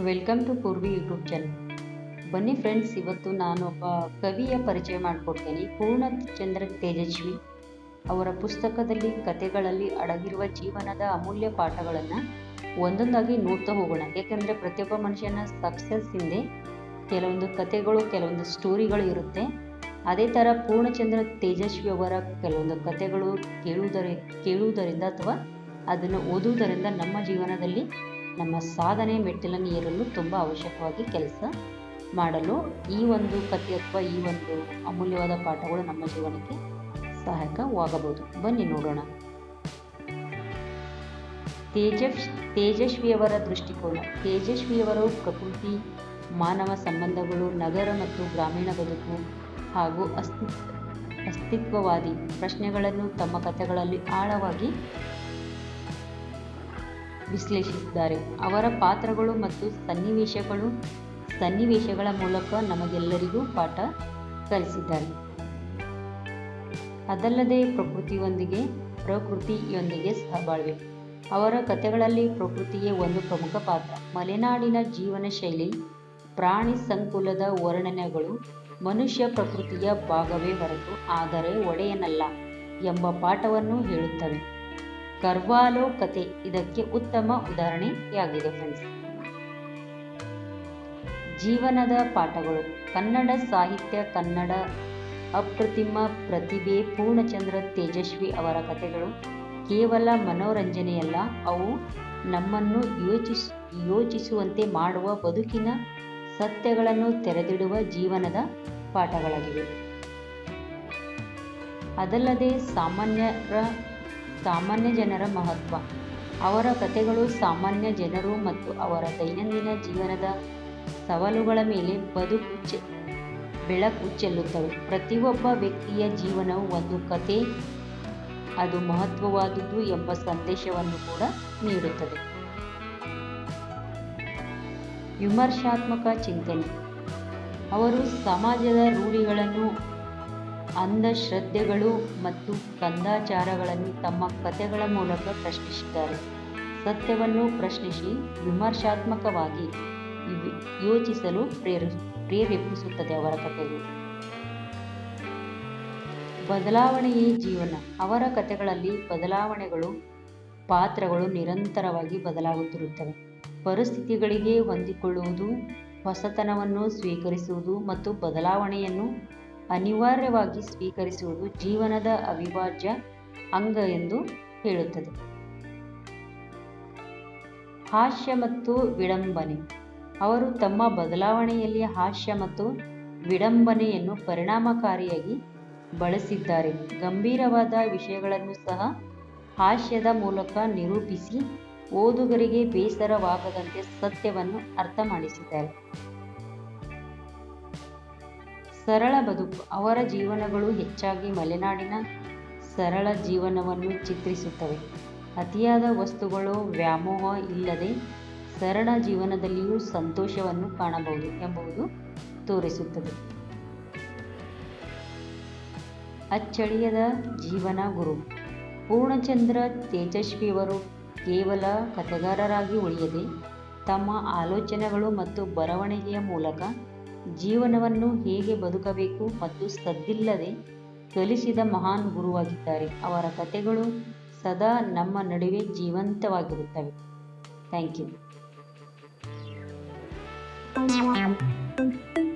Welcome to Purvi YouTube channel ಬನ್ನಿ friends ಇವತ್ತು ನಾನು ಒಬ್ಬ ಕವಿಯ ಪರಿಚಯ ಮಾಡಿಕೊಡ್ತೇನೆ. ಪೂರ್ಣಚಂದ್ರ ತೇಜಸ್ವಿ ಅವರ ಪುಸ್ತಕದಲ್ಲಿ, ಕಥೆಗಳಲ್ಲಿ ಅಡಗಿರುವ ಜೀವನದ ಅಮೂಲ್ಯ ಪಾಠಗಳನ್ನು ಒಂದೊಂದಾಗಿ ನೋಡ್ತಾ ಹೋಗೋಣ. ಯಾಕೆಂದರೆ ಪ್ರತಿಯೊಬ್ಬ ಮನುಷ್ಯನ ಸಕ್ಸಸ್ ಹಿಂದೆ ಕೆಲವೊಂದು ಕಥೆಗಳು, ಕೆಲವೊಂದು ಸ್ಟೋರಿಗಳು ಇರುತ್ತೆ. ಅದೇ ಥರ ಪೂರ್ಣಚಂದ್ರ ತೇಜಸ್ವಿ ಅವರ ಕೆಲವೊಂದು ಕಥೆಗಳು ಕೇಳುವುದರ ಕೇಳುವುದರಿಂದ ಅಥವಾ ಅದನ್ನು ಓದುವುದರಿಂದ ನಮ್ಮ ಜೀವನದಲ್ಲಿ ನಮ್ಮ ಸಾಧನೆ ಮೆಟ್ಟಿಲನ್ನು ಏರಲು ತುಂಬ ಅವಶ್ಯಕವಾಗಿ ಕೆಲಸ ಮಾಡಲು ಈ ಒಂದು ಕಥೆ ಅಥವಾ ಈ ಒಂದು ಅಮೂಲ್ಯವಾದ ಪಾಠಗಳು ನಮ್ಮ ಜೀವನಕ್ಕೆ ಸಹಾಯಕವಾಗಬಹುದು. ಬನ್ನಿ ನೋಡೋಣ. ತೇಜಸ್ ತೇಜಸ್ವಿಯವರ ದೃಷ್ಟಿಕೋನ. ತೇಜಸ್ವಿಯವರು ಪ್ರಕೃತಿ, ಮಾನವ ಸಂಬಂಧಗಳು, ನಗರ ಮತ್ತು ಗ್ರಾಮೀಣ ಬದುಕು ಹಾಗೂ ಅಸ್ತಿ, ಅಸ್ತಿತ್ವವಾದಿ ಪ್ರಶ್ನೆಗಳನ್ನು ತಮ್ಮ ಕಥೆಗಳಲ್ಲಿ ಆಳವಾಗಿ ವಿಶ್ಲೇಷಿಸಿದ್ದಾರೆ. ಅವರ ಪಾತ್ರಗಳು ಮತ್ತು ಸನ್ನಿವೇಶಗಳು ಸನ್ನಿವೇಶಗಳ ಮೂಲಕ ನಮಗೆಲ್ಲರಿಗೂ ಪಾಠ ಕಲಿಸಿದ್ದಾರೆ. ಅದಲ್ಲದೆ ಪ್ರಕೃತಿಯೊಂದಿಗೆ ಪ್ರಕೃತಿಯೊಂದಿಗೆ ಸಹಬಾಳ್ವೆ. ಅವರ ಕಥೆಗಳಲ್ಲಿ ಪ್ರಕೃತಿಯೇ ಒಂದು ಪ್ರಮುಖ ಪಾತ್ರ. ಮಲೆನಾಡಿನ ಜೀವನ ಶೈಲಿ, ಪ್ರಾಣಿ ಸಂಕುಲದ ವರ್ಣನೆಗಳು ಮನುಷ್ಯ ಪ್ರಕೃತಿಯ ಭಾಗವೇ ಹೊರತು ಆದರೆ ಒಡೆಯನಲ್ಲ ಎಂಬ ಪಾಠವನ್ನು ಹೇಳುತ್ತವೆ. ಕರ್ವಾಲೋ ಕತೆ ಇದಕ್ಕೆ ಉತ್ತಮ ಉದಾಹರಣೆಯಾಗಿದೆ ಫ್ರೆಂಡ್ಸ್ ಜೀವನದ ಪಾಠಗಳು. ಕನ್ನಡ ಸಾಹಿತ್ಯ, ಕನ್ನಡ ಅಪ್ರತಿಮ ಪ್ರತಿಭೆ, ಪೂರ್ಣಚಂದ್ರ ತೇಜಸ್ವಿ ಅವರ ಕಥೆಗಳು ಕೇವಲ ಮನೋರಂಜನೆಯಲ್ಲ, ಅವು ನಮ್ಮನ್ನು ಯೋಚಿಸ್, ಯೋಚಿಸುವಂತೆ ಮಾಡುವ ಬದುಕಿನ ಸತ್ಯಗಳನ್ನು ತೆರೆದಿಡುವ ಜೀವನದ ಪಾಠಗಳಾಗಿವೆ. ಅದಲ್ಲದೆ ಸಾಮಾನ್ಯರ ಸಾಮಾನ್ಯ ಜನರ ಮಹತ್ವ. ಅವರ ಕಥೆಗಳು ಸಾಮಾನ್ಯ ಜನರು ಮತ್ತು ಅವರ ದೈನಂದಿನ ಜೀವನದ ಸವಾಲುಗಳ ಮೇಲೆ ಬದುಕು ಚೆ, ಬೆಳಕು ಚೆಲ್ಲುತ್ತವೆ. ಪ್ರತಿಯೊಬ್ಬ ವ್ಯಕ್ತಿಯ ಜೀವನವು ಒಂದು ಕತೆ ಅದು ಮಹತ್ವವಾದುದು ಎಂಬ ಸಂದೇಶವನ್ನು ಕೂಡ ನೀಡುತ್ತದೆ. ವಿಮರ್ಶಾತ್ಮಕ ಚಿಂತನೆ. ಅವರು ಸಮಾಜದ ರೂಢಿಗಳನ್ನು ಅಂಧಶ್ರದ್ಧೆಗಳು ಮತ್ತು ಕಂದಾಚಾರಗಳನ್ನು ತಮ್ಮ ಕಥೆಗಳ ಮೂಲಕ ಪ್ರಶ್ನಿಸಿದ್ದಾರೆ. ಸತ್ಯವನ್ನು ಪ್ರಶ್ನಿಸಿ ವಿಮರ್ಶಾತ್ಮಕವಾಗಿ ಯೋಚಿಸಲು ಪ್ರೇರ, ಪ್ರೇರೇಪಿಸುತ್ತದೆ ಅವರ ಕಥೆಗಳು. ಬದಲಾವಣೆಯೇ ಜೀವನ. ಅವರ ಕಥೆಗಳಲ್ಲಿ ಬದಲಾವಣೆಗಳು, ಪಾತ್ರಗಳು ನಿರಂತರವಾಗಿ ಬದಲಾಗುತ್ತಿರುತ್ತವೆ. ಪರಿಸ್ಥಿತಿಗಳಿಗೆ ಹೊಂದಿಕೊಳ್ಳುವುದು, ಹೊಸತನವನ್ನು ಸ್ವೀಕರಿಸುವುದು ಮತ್ತು ಬದಲಾವಣೆಯನ್ನು ಅನಿವಾರ್ಯವಾಗಿ ಸ್ವೀಕರಿಸುವುದು ಜೀವನದ ಅವಿಭಾಜ್ಯ ಅಂಗ ಎಂದು ಹೇಳುತ್ತದೆ. ಹಾಸ್ಯ ಮತ್ತು ವಿಡಂಬನೆ. ಅವರು ತಮ್ಮ ಬದಲಾವಣೆಯಲ್ಲಿ ಹಾಸ್ಯ ಮತ್ತು ವಿಡಂಬನೆಯನ್ನು ಪರಿಣಾಮಕಾರಿಯಾಗಿ ಬಳಸಿದ್ದಾರೆ. ಗಂಭೀರವಾದ ವಿಷಯಗಳನ್ನು ಸಹ ಹಾಸ್ಯದ ಮೂಲಕ ನಿರೂಪಿಸಿ ಓದುಗರಿಗೆ ಬೇಸರವಾಗದಂತೆ ಸತ್ಯವನ್ನು ಅರ್ಥ ಮಾಡಿಸಿದ್ದಾರೆ ಸರಳ ಬದುಕು. ಅವರ ಜೀವನಗಳು ಹೆಚ್ಚಾಗಿ ಮಲೆನಾಡಿನ ಸರಳ ಜೀವನವನ್ನು ಚಿತ್ರಿಸುತ್ತವೆ. ಅತಿಯಾದ ವಸ್ತುಗಳು, ವ್ಯಾಮೋಹ ಇಲ್ಲದೆ ಸರಳ ಜೀವನದಲ್ಲಿಯೂ ಸಂತೋಷವನ್ನು ಕಾಣಬಹುದು ಎಂಬುದು ತೋರಿಸುತ್ತದೆ. ಅಚ್ಚಳಿಯದ ಜೀವನ ಗುರು. ಪೂರ್ಣಚಂದ್ರ ತೇಜಸ್ವಿಯವರು ಕೇವಲ ಕಥೆಗಾರರಾಗಿ ಉಳಿಯದೆ ತಮ್ಮ ಆಲೋಚನೆಗಳು ಮತ್ತು ಬರವಣಿಗೆಯ ಮೂಲಕ ಜೀವನವನ್ನು ಹೇಗೆ ಬದುಕಬೇಕು ಮತ್ತು ಸದ್ದಿಲ್ಲದೆ ಕಲಿಸಿದ ಮಹಾನ್ ಗುರುವಾಗಿದ್ದಾರೆ. ಅವರ ಕಥೆಗಳು ಸದಾ ನಮ್ಮ ನಡುವೆ ಜೀವಂತವಾಗಿರುತ್ತವೆ. Thank you.